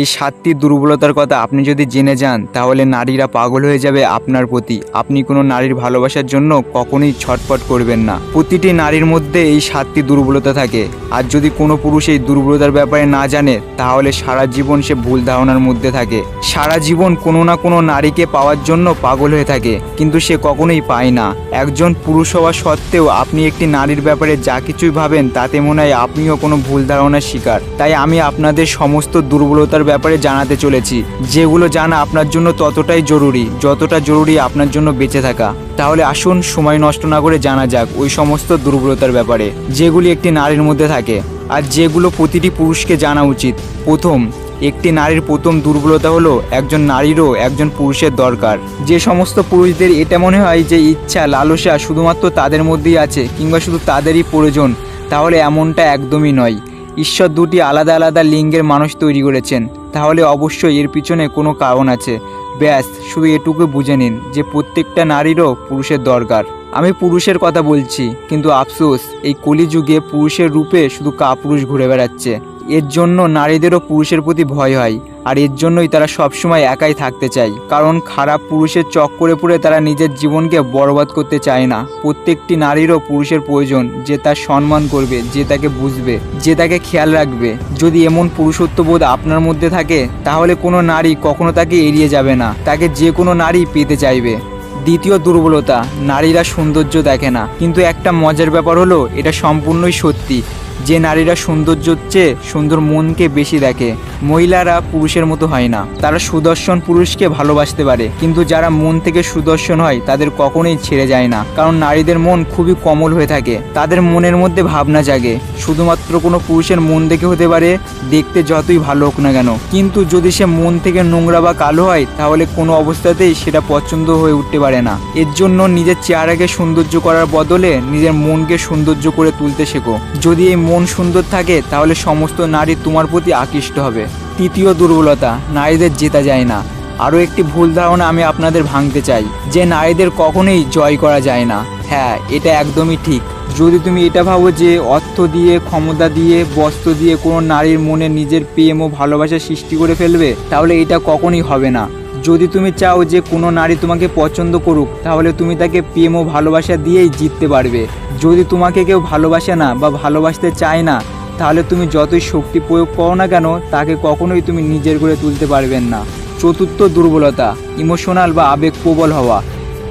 এই সাতটি দুর্বলতার কথা আপনি যদি জেনে যান, তাহলে নারীরা পাগল হয়ে যাবে আপনার প্রতি। আপনি কোনো নারীর ভালোবাসার জন্য কখনোই ছটফট করবেন না। প্রতিটি নারীর মধ্যে এই সাতটি দুর্বলতা থাকে। আর যদি কোনো পুরুষ এই দুর্বলতার ব্যাপারে না জানে, তাহলে সারা জীবন সে ভুল ধারণার মধ্যে থাকে। সারা জীবন কোনো না কোনো নারীকে পাওয়ার জন্য পাগল হয়ে থাকে, কিন্তু সে কখনোই পায় না। একজন পুরুষ হওয়া সত্ত্বেও আপনি একটি নারীর ব্যাপারে যা কিছুই ভাবেন, তাতে মনে হয় আপনিও কোনো ভুল ধারণার শিকার। তাই আমি আপনাদের সমস্ত দুর্বলতার ব্যাপারে জানাতে চলেছি। যেগুলো জানা আপনার জন্য ততটাই জরুরি, যতটা জরুরি আপনার জন্য বেঁচে থাকা। তাহলে আসুন, সময় নষ্ট না করে জানা যাক ওই সমস্ত দুর্বলতার ব্যাপারে, যেগুলি একটি নারীর মধ্যে থাকে। আর যেগুলো প্রতিটি পুরুষকে জানা উচিত। প্রথম, একটি নারীর প্রথম দুর্বলতা হলো একজন নারীরও একজন পুরুষের দরকার। যে সমস্ত পুরুষদের এটা মনে হয় যে ইচ্ছা, লালসা শুধুমাত্র তাদের মধ্যেই আছে, কিংবা শুধু তাদেরই প্রয়োজন, তাহলে এমনটা একদমই নয়। ঈশ্বর দুটি আলাদা আলাদা লিঙ্গের মানুষ তৈরি করেছেন। তাহলে অবশ্যই এর পিছনে কোনো কারণ আছে। ব্যাস, শুধু এটুকু বুঝে নিন যে প্রত্যেকটা নারীরও পুরুষের দরকার। আমি পুরুষের কথা বলছি, কিন্তু আফসোস, এই কলিযুগে পুরুষের রূপে শুধু কাপুরুষ ঘুরে বেড়াচ্ছে। এর জন্য নারীদেরও পুরুষের প্রতি ভয় হয়। আর এর জন্যই তারা সবসময় একাই থাকতে চায়, কারণ খারাপ পুরুষের চক্করে পড়ে তারা নিজের জীবনকে বরবাদ করতে চায় না। প্রত্যেকটি নারীরও পুরুষের প্রয়োজন, যে তার সম্মান করবে, যে তাকে বুঝবে, যে তাকে খেয়াল রাখবে। যদি এমন পুরুষত্ববোধ আপনার মধ্যে থাকে, তাহলে কোনো নারী কখনো তাকে এড়িয়ে যাবে না, তাকে যে কোনো নারী পেতে চাইবে। দ্বিতীয় দুর্বলতা, নারীরা সৌন্দর্য দেখে না, কিন্তু একটা মজার ব্যাপার হলো, এটা সম্পূর্ণই সত্যি। যে নারীরা সৌন্দর্য চেয়ে সুন্দর মনকে বেশি দেখে। মহিলারা পুরুষের মতো হয় না। তারা সুদর্শন পুরুষকে ভালোবাসতে পারে। কিন্তু যারা মন থেকে সুদর্শন হয়, তাদের কখনোই ছেড়ে যায় না। কারণ নারীদের মন খুবই কমল হয়ে থাকে। তাদের মনের মধ্যে ভাবনা জাগে। শুধুমাত্র কোনো পুরুষের মন দেখে হতে পারে, দেখতে যতই ভালো হোক না কেন। কিন্তু যদি সে মন থেকে নোংরা বা কালো হয়, তাহলে কোনো অবস্থাতেই সেটা পছন্দ হয়ে উঠতে পারে না। এর জন্য নিজের চেহারাকে সৌন্দর্য করার বদলে নিজের মনকে সৌন্দর্য করে তুলতে শেখো। যদি এই মন সুন্দর থাকে, তাহলে সমস্ত নারী তোমার প্রতি আকৃষ্ট হবে। তৃতীয় দুর্বলতা, নারীদের জেতা যায় না। আরও একটি ভুল ধারণা আমি আপনাদের ভাঙতে চাই, যে নারীদের কখনোই জয় করা যায় না। হ্যাঁ এটা একদমই ঠিক। যদি তুমি এটা ভাবো যে অর্থ দিয়ে, ক্ষমতা দিয়ে, বস্ত্র দিয়ে কোনো নারীর মনে নিজের প্রেম ও ভালোবাসা সৃষ্টি করে ফেলবে, তাহলে এটা কখনোই হবে না। যদি তুমি চাও যে কোনো নারী তোমাকে পছন্দ করুক, তাহলে তুমি তাকে প্রেম ও ভালোবাসা দিয়েই জিততে পারবে। যদি তোমাকে কেউ ভালোবাসে না বা ভালোবাসতে চায় না, তাহলে তুমি যতই শক্তি প্রয়োগ করো না কেন, তাকে কখনোই তুমি নিজের করে তুলতে পারবেন না। চতুর্থ দুর্বলতা, ইমোশনাল বা আবেগ প্রবল হওয়া।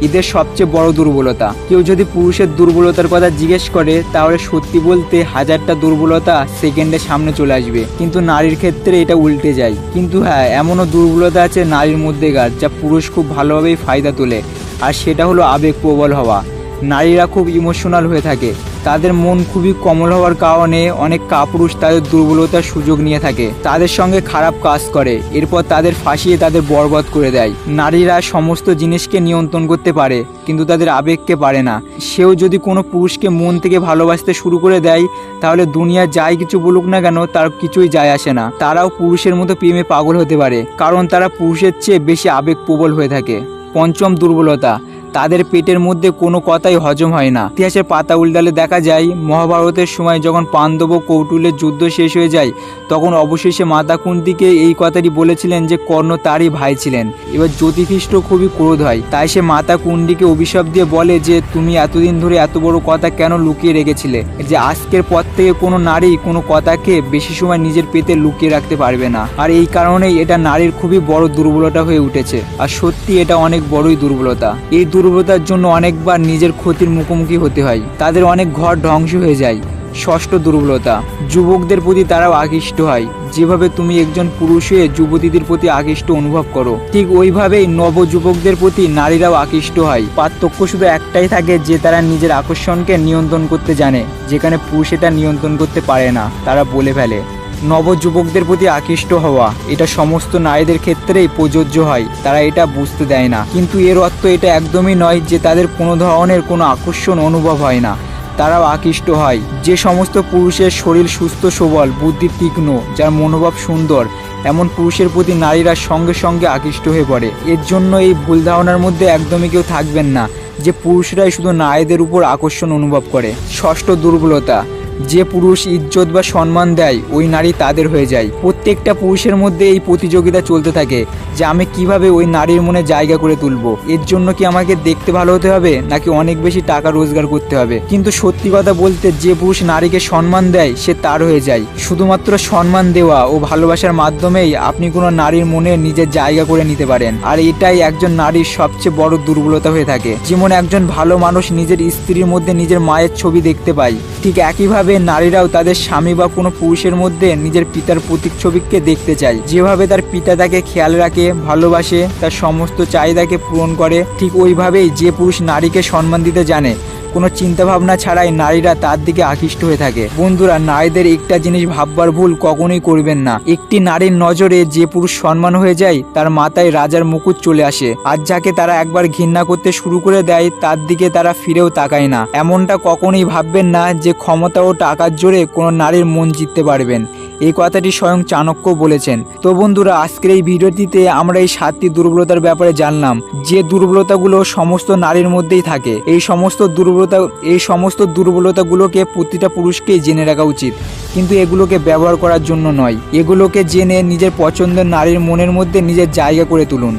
এদের সবচেয়ে বড় দুর্বলতা। কেউ যদি পুরুষের দুর্বলতার কথা জিজ্ঞেস করে, তাহলে সত্যি বলতে হাজারটা দুর্বলতা সেকেন্ডে সামনে চলে আসবে। কিন্তু নারীর ক্ষেত্রে এটা উল্টে যায়। কিন্তু হ্যাঁ এমনও দুর্বলতা আছে নারীর মধ্যেকার, যা পুরুষ খুব ভালোভাবেই ফায়দা তোলে। আর সেটা হলো আবেগ প্রবল হওয়া। নারীরা খুব ইমোশনাল হয়ে থাকে। তাদের মন খুবই কমল হওয়ার কারণে অনেক কাপুরুষ তাদের দুর্বলতার সুযোগ নিয়ে থাকে। তাদের সঙ্গে খারাপ কাজ করে, এরপর তাদের ফাঁসিয়ে তাদের বরবাদ করে দেয়। নারীরা সমস্ত জিনিসকে নিয়ন্ত্রণ করতে পারে, কিন্তু তাদের আবেগকে পারে না। সেও যদি কোনো পুরুষকে মন থেকে ভালোবাসতে শুরু করে দেয়, তাহলে দুনিয়া যাই কিছু বলুক না কেন, তার কিছুই যায় আসে না। তারাও পুরুষের মতো প্রেমে পাগল হতে পারে, কারণ তারা পুরুষের চেয়ে বেশি আবেগপ্রবল হয়ে থাকে। পঞ্চম দুর্বলতা তাদের পেটের মধ্যে কোনো কথাই হজম হয় না। ইতিহাসের পাতা উল্টালে দেখা যায়, মহাভারতের সময় যখন পাণ্ডব কৌটুলের যুদ্ধ শেষ হয়ে যায়, তখন অবশেষে মাতা কুন্তিকে এই কথাটি বলেছিলেন যে কর্ণ তারই ভাই ছিলেন। এবার জ্যোতিষিষ্ট খুবই ক্রোধ হয়। তাই সে মাতা কুন্ডিকে অভিশাপ দিয়ে বলে যে, তুমি এতদিন ধরে এত বড় কথা কেন লুকিয়ে রেখেছিলে? যে আজকের পর থেকে কোনো নারী কোনো কথাকে বেশি সময় নিজের পেতে লুকিয়ে রাখতে পারবে না। আর এই কারণেই এটা নারীর খুবই বড় দুর্বলতা হয়ে উঠেছে। আর সত্যি এটা অনেক বড়ই দুর্বলতা। এই দুর্বলতার জন্য অনেকবার নিজের ক্ষতির মুখোমুখি হতে হয়। তাদের অনেক ঘর ধ্বংস হয়ে যায়। ষষ্ঠ দুর্বলতা, যুবকদের প্রতি তারাও আকৃষ্ট হয়। যেভাবে তুমি একজন পুরুষ হয়ে যুবতীদের প্রতি আকৃষ্ট অনুভব করো, ঠিক ওইভাবেই নবযুবকদের প্রতি নারীরাও আকৃষ্ট হয়। পার্থক্য শুধু একটাই থাকে যে তারা নিজের আকর্ষণকে নিয়ন্ত্রণ করতে জানে, যেখানে পুরুষ এটা নিয়ন্ত্রণ করতে পারে না, তারা বলে ফেলে। নবযুবকদের প্রতি আকৃষ্ট হওয়া। এটা সমস্ত নারীদের ক্ষেত্রেই প্রযোজ্য হয়, তারা এটা বুঝতে দেয় না। কিন্তু এর অর্থ এটা একদমই নয় যে তাদের কোনো ধরনের কোনো আকর্ষণ অনুভব হয় না। তারাও আকৃষ্ট হয়। যে সমস্ত পুরুষের শরীর সুস্থ, সবল, বুদ্ধি তীক্ষ্ণ, যার মনোভাব সুন্দর, এমন পুরুষের প্রতি নারীরা সঙ্গে সঙ্গে আকৃষ্ট হয়ে পড়ে। এর জন্য এই ভুল ধারণার মধ্যে একদমই কেউ থাকবেন না যে পুরুষরাই শুধু নারীদের উপর আকর্ষণ অনুভব করে। ষষ্ঠ দুর্বলতা যে পুরুষ ইজ্জত বা সম্মান দেয়, ওই নারী তাদের হয়ে যায়। প্রত্যেকটা পুরুষের মধ্যে এই প্রতিযোগিতা চলতে থাকে যে আমি কীভাবে ওই নারীর মনে জায়গা করে তুলবো? এর জন্য কি আমাকে দেখতে ভালো হতে হবে, নাকি অনেক বেশি টাকা রোজগার করতে হবে? কিন্তু সত্যি কথা বলতে, যে পুরুষ নারীকে সম্মান দেয়, সে তার হয়ে যায়। শুধুমাত্র সম্মান দেওয়া ও ভালোবাসার মাধ্যমেই আপনি কোনো নারীর মনে নিজের জায়গা করে নিতে পারেন। আর এটাই একজন নারীর সবচেয়ে বড় দুর্বলতা হয়ে থাকে। যেমন একজন ভালো মানুষ নিজের স্ত্রীর মধ্যে নিজের মায়ের ছবি দেখতে পায়, ঠিক একইভাবে নারীরাও তাদের স্বামী বা কোনো পুরুষের মধ্যে নিজের পিতার প্রতিচ্ছবিকে দেখতে চায়। যেভাবে তার পিতা তাকে খেয়াল রাখে, ভালোবাসে, তার সমস্ত চাহিদাকে পূরণ করে, ঠিক ওইভাবেই যে পুরুষ নারীকে সম্মান দিতে জানে কোনো চিন্তাভাবনা ছাড়াই নারীরা তার দিকে আকৃষ্ট হয়ে থাকে। বন্ধুরা, নারীদের একটা জিনিস ভাববার ভুল কখনোই করবেন না। একটি নারীর নজরে যে পুরুষ সম্মান হয়ে যায়, তার মাথায় রাজার মুকুট চলে আসে। আর যাকে তারা একবার ঘৃণা করতে শুরু করে দেয়, তার দিকে তারা ফিরেও তাকায় না। এমনটা কখনোই ভাববেন না যে ক্ষমতা ও টাকার জোরে কোনো নারীর মন জিততে পারবেন। এই কথাটি স্বয়ং চাণক্য বলেছেন। তো বন্ধুরা, আজকের এই ভিডিওটিতে আমরা এই সাতটি দুর্বলতার ব্যাপারে জানলাম। যে দুর্বলতাগুলো সমস্ত নারীর মধ্যেই থাকে, এই সমস্ত দুর্বলতা, এই সমস্ত দুর্বলতাগুলোকে প্রতিটা পুরুষকেই জেনে রাখা উচিত। কিন্তু এগুলোকে ব্যবহার করার জন্য নয়। এগুলোকে জেনে নিজের পছন্দের নারীর মনের মধ্যে নিজের জায়গা করে তুলুন।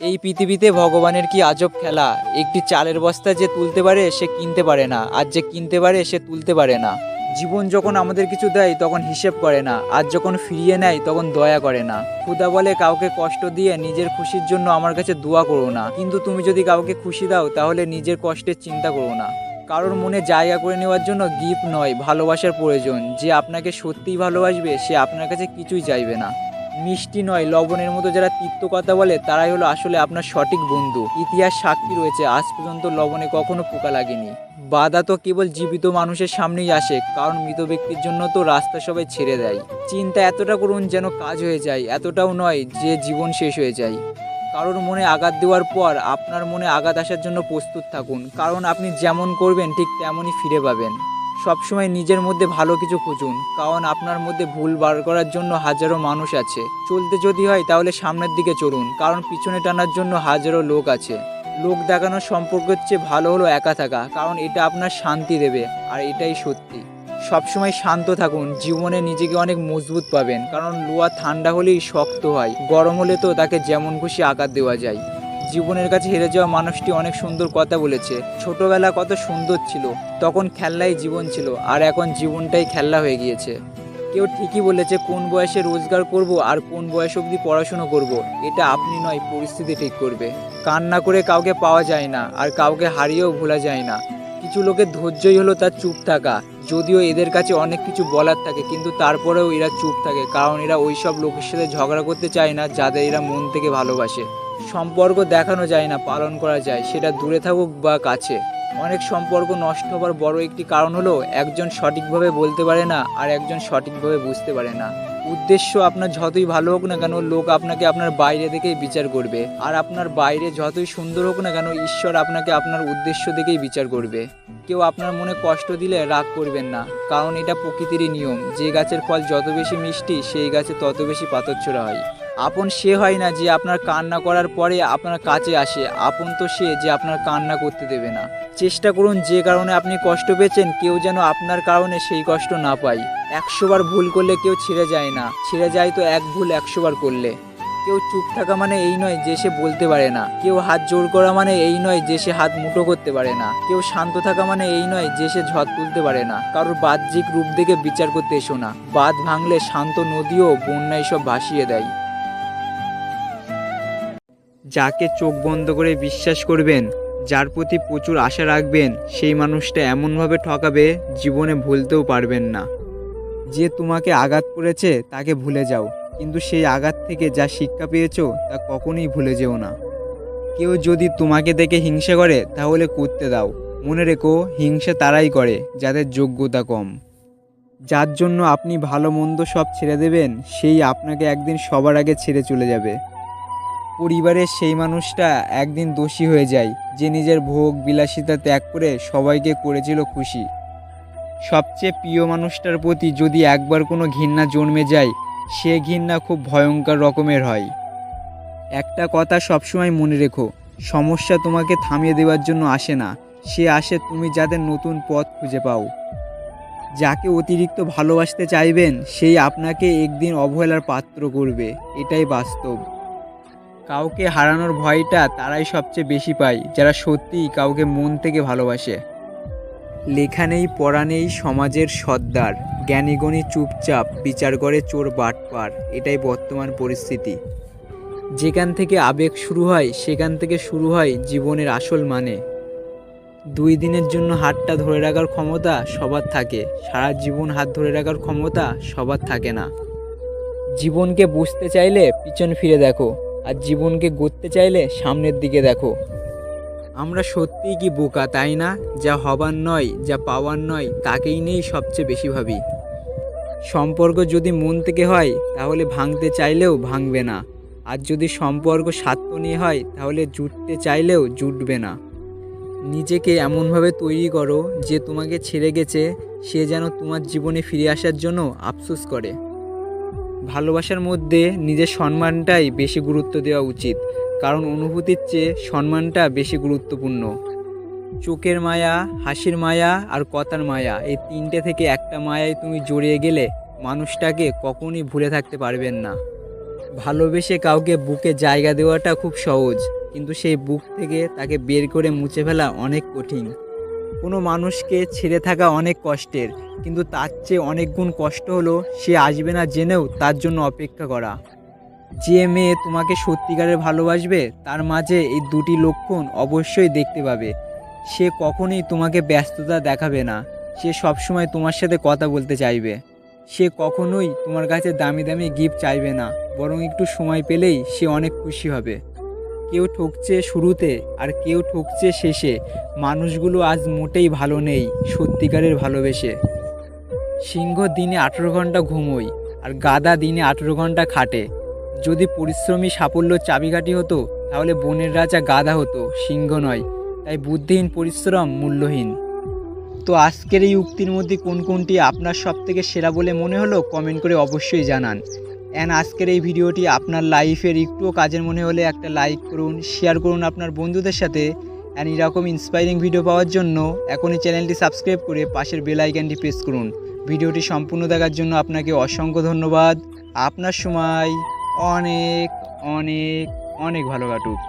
এই পৃথিবীতে ভগবানের কি আজব খেলা? একটি চালের বস্তা যে তুলতে পারে, সে কিনতে পারে না। আর যে কিনতে পারে, সে তুলতে পারে না। জীবন যখন আমাদের কিছু দেয়, তখন হিসেব করে না। আর যখন ফিরিয়ে নেয়, তখন দয়া করে না। খুদা বলে কাউকে কষ্ট দিয়ে নিজের খুশির জন্য আমার কাছে দোয়া করো না। কিন্তু তুমি যদি কাউকে খুশি দাও, তাহলে নিজের কষ্টের চিন্তা করো না। কারোর মনে জায়গা করে নেওয়ার জন্য গিফট নয়, ভালোবাসার প্রয়োজন। যে আপনাকে সত্যিই ভালোবাসবে, সে আপনার কাছে কিছুই চাইবে না। মিষ্টি নয়, লবণের মতো যারা তিক্ত কথা বলে, তারাই হলো আসলে আপনার সঠিক বন্ধু। ইতিহাস সাক্ষী রয়েছে, আজ পর্যন্ত লবণে কখনো পোকা লাগেনি। বাধা তো কেবল জীবিত মানুষের সামনেই আসে, কারণ মৃত ব্যক্তির জন্য তো রাস্তা সবাই ছেড়ে দেয়। চিন্তা এতটা করুন যেন কাজ হয়ে যায়, এতটাও নয় যে জীবন শেষ হয়ে যায়। কারোর মনে আঘাত দেওয়ার পর আপনার মনে আঘাত আসার জন্য প্রস্তুত থাকুন, কারণ আপনি যেমন করবেন ঠিক তেমনই ফিরে পাবেন। সবসময় নিজের মধ্যে ভালো কিছু খুঁজুন, কারণ আপনার মধ্যে ভুল বার করার জন্য হাজারো মানুষ আছে। চলতে যদি হয় তাহলে সামনের দিকে চলুন, কারণ পিছনে টানার জন্য হাজারো লোক আছে। লোক দেখানোর সম্পর্ক হচ্ছে ভালো হলো একা থাকা, কারণ এটা আপনার শান্তি দেবে, আর এটাই সত্যি। সবসময় শান্ত থাকুন, জীবনে নিজেকে অনেক মজবুত পাবেন, কারণ লোহা ঠান্ডা হলেই শক্ত হয়, গরম হলে তো তাকে যেমন খুশি আকার দেওয়া যায়। জীবনের কাছে হেরে যাওয়া মানুষটি অনেক সুন্দর কথা বলেছে, ছোটবেলা কত সুন্দর ছিল, তখন খেলনাই জীবন ছিল, আর এখন জীবনটাই খেলনা হয়ে গিয়েছে। কেউ ঠিকই বলেছে, কোন বয়সে রোজগার করব আর কোন বয়স অবধি পড়াশুনো করব, এটা আপনি নয়, পরিস্থিতি ঠিক করবে। কান্না করে কাউকে পাওয়া যায় না আর কাউকে হারিয়েও ভোলা যায় না। কিছু লোকের ধৈর্যই হলো তার চুপ থাকা। যদিও এদের কাছে অনেক কিছু বলার থাকে, কিন্তু তারপরেও এরা চুপ থাকে, কারণ এরা ওই সব লোকের সাথে ঝগড়া করতে চায় না যাদের এরা মন থেকে ভালোবাসে। সম্পর্ক দেখানো যায় না, পালন করা যায়, সেটা দূরে থাকুক বা কাছে। অনেক সম্পর্ক নষ্ট হবার বড় একটি কারণ হলো, একজন সঠিকভাবে বলতে পারে না আর একজন সঠিকভাবে বুঝতে পারে না। উদ্দেশ্য আপনার যতই ভালো হোক না কেন, লোক আপনাকে আপনার বাইরে থেকেই বিচার করবে। আর আপনার বাইরে যতই সুন্দর হোক না কেন, ঈশ্বর আপনাকে আপনার উদ্দেশ্য থেকেই বিচার করবে। কেউ আপনার মনে কষ্ট দিলে রাগ করবেন না, কারণ এটা প্রকৃতিরই নিয়ম। যে গাছের ফল যত বেশি মিষ্টি, সেই গাছে তত বেশি পাথর ছোড়া হয়। আপন সে হয় না যে আপনার কান্না করার পরে আপনার কাছে আসে। আপন তো সে যে আপনার কান্না করতে দেবে না। চেষ্টা করুন যে কারণে আপনি কষ্ট পেয়েছেন, কেউ যেন আপনার কারণে সেই কষ্ট না পায়। একশো বার ভুল করলে কেউ ছেড়ে যায় না। ছেড়ে যায় তো এক ভুল একশো বার করলে। কেউ চুপ থাকা মানে এই নয় যে সে বলতে পারে না। কেউ হাত জোর করা মানে এই নয় যে সে হাত মুঠো করতে পারে না। কেউ শান্ত থাকা মানে এই নয় যে সে ঝড় তুলতে পারে না। কারোর বাহ্যিক রূপ দেখে বিচার করতে এসো না। বাঁধ ভাঙলে শান্ত নদীও বন্যায় সব ভাসিয়ে দেয়। যাকে চোখ বন্ধ করে বিশ্বাস করবেন, যার প্রতি প্রচুর আশা রাখবেন, সেই মানুষটা এমনভাবে ঠকাবে, জীবনে ভুলতেও পারবেন না। যে তোমাকে আঘাত করেছে, তাকে ভুলে যাও। কিন্তু সেই আঘাত থেকে যা শিক্ষা পেয়েছ, তা কখনোই ভুলে যেও না। কেউ যদি তোমাকে দেখে হিংসা করে, তাহলে করতে দাও। মনে রেখো, হিংসা তারাই করে, যাদের যোগ্যতা কম। যার জন্য আপনি ভালো মন্দ সব ছেড়ে দেবেন, সেই আপনাকে একদিন সবার আগে ছেড়ে চলে যাবে। পরিবারের সেই মানুষটা একদিন দোষী হয়ে যায়, যে নিজের ভোগ বিলাসিতা ত্যাগ করে সবাইকে করেছিল খুশি। সবচেয়ে প্রিয় মানুষটার প্রতি যদি একবার কোনো ঘৃণা জন্মে যায়, সে ঘৃণা খুব ভয়ঙ্কর রকমের হয়। একটা কথা সবসময় মনে রেখো, সমস্যা তোমাকে থামিয়ে দেওয়ার জন্য আসে না, সে আসে তুমি যাদের নতুন পথ খুঁজে পাও। যাকে অতিরিক্ত ভালোবাসতে চাইবেন, সেই আপনাকে একদিন অবহেলার পাত্র করবে, এটাই বাস্তব। কাউকে হারানোর ভয়টা তারাই সবচেয়ে বেশি পায়, যারা সত্যিই কাউকে মন থেকে ভালোবাসে। লেখা নেই পড়া নেই সমাজের সর্দার জ্ঞানীগণী চুপচাপ, বিচার করে চোর বাটপার, এটাই বর্তমান পরিস্থিতি। যেখান থেকে আবেগ শুরু হয়, সেখান থেকে শুরু হয় জীবনের আসল মানে। দুই দিনের জন্য হাতটা ধরে রাখার ক্ষমতা সবার থাকে, সারা জীবন হাত ধরে রাখার ক্ষমতা সবার থাকে না। জীবনকে বুঝতে চাইলে পিছন ফিরে দেখো। আর জীবনকে গড়তে চাইলে সামনের দিকে দেখো। আমরা সত্যিই কি বোকা, তাই না? যা হবার নয়, যা পাওয়ার নয়, তাকেই নেই সবচেয়ে বেশি ভাবি। সম্পর্ক যদি মন থেকে হয়, তাহলে ভাঙতে চাইলেও ভাঙবে না। আর যদি সম্পর্ক স্বার্থ নিয়ে হয়, তাহলে জুটতে চাইলেও জুটবে না। নিজেকে এমনভাবে তৈরি করো যে তোমাকে ছেড়ে গেছে, সে যেন তোমার জীবনে ফিরে আসার জন্য আফসোস করে। ভালোবাসার মধ্যে নিজের সম্মানটাই বেশি গুরুত্ব দেওয়া উচিত, কারণ অনুভূতির চেয়ে সম্মানটা বেশি গুরুত্বপূর্ণ। চোখের মায়া, হাসির মায়া আর কথার মায়া, এই তিনটে থেকে একটা মায়ায় তুমি জড়িয়ে গেলে মানুষটাকে কখনই ভুলে থাকতে পারবেন না। ভালোবেসে কাউকে বুকে জায়গা দেওয়াটা খুব সহজ, কিন্তু সেই বুক থেকে তাকে বের করে মুছে ফেলা অনেক কঠিন। কোনো মানুষকে ছেড়ে থাকা অনেক কষ্টের, কিন্তু তার চেয়ে অনেক গুণ কষ্ট হলো সে আসবে না জেনেও তার জন্য অপেক্ষা করা। যে মেয়ে তোমাকে সত্যিকারের ভালোবাসবে, তার মাঝে এই দুটি লক্ষণ অবশ্যই দেখতে পাবে। সে কখনোই তোমাকে ব্যস্ততা দেখাবে না। সে সবসময় তোমার সাথে কথা বলতে চাইবে। সে কখনোই তোমার কাছে দামি দামি গিফট চাইবে না, বরং একটু সময় পেলেই সে অনেক খুশি হবে। কেউ ঠকছে শুরুতে আর কেউ ঠকছে শেষে। মানুষগুলো আজ মোটেই ভালো নেই, সত্যিকারের ভালোবেসে। সিংহ দিনে আঠেরো ঘণ্টা ঘুমোয় আর গাদা দিনে আঠেরো ঘণ্টা খাটে। যদি পরিশ্রমী সাফল্য চাবিকাঠি হতো, তাহলে বনের রাজা গাদা হতো, সিংহ নয়। তাই বুদ্ধিহীন পরিশ্রম মূল্যহীন। তো আজকের এই উক্তির মধ্যে কোন কোনটি আপনার সব থেকে সেরা বলে মনে হলো, কমেন্ট করে অবশ্যই জানান। অ্যান্ড আজকের এই ভিডিওটি আপনার লাইফের একটুও কাজের মনে হলে একটা লাইক করুন শেয়ার করুন আপনার বন্ধুদের সাথে। অ্যান্ড এরকম ইন্সপায়ারিং ভিডিও পাওয়ার জন্য এখনই চ্যানেলটি সাবস্ক্রাইব করে পাশের বেল আইকনটি প্রেস করুন। ভিডিওটি সম্পূর্ণ দেখার জন্য আপনাকে অসংখ্য ধন্যবাদ। আপনার সময় অনেক অনেক অনেক ভালো কাটুক।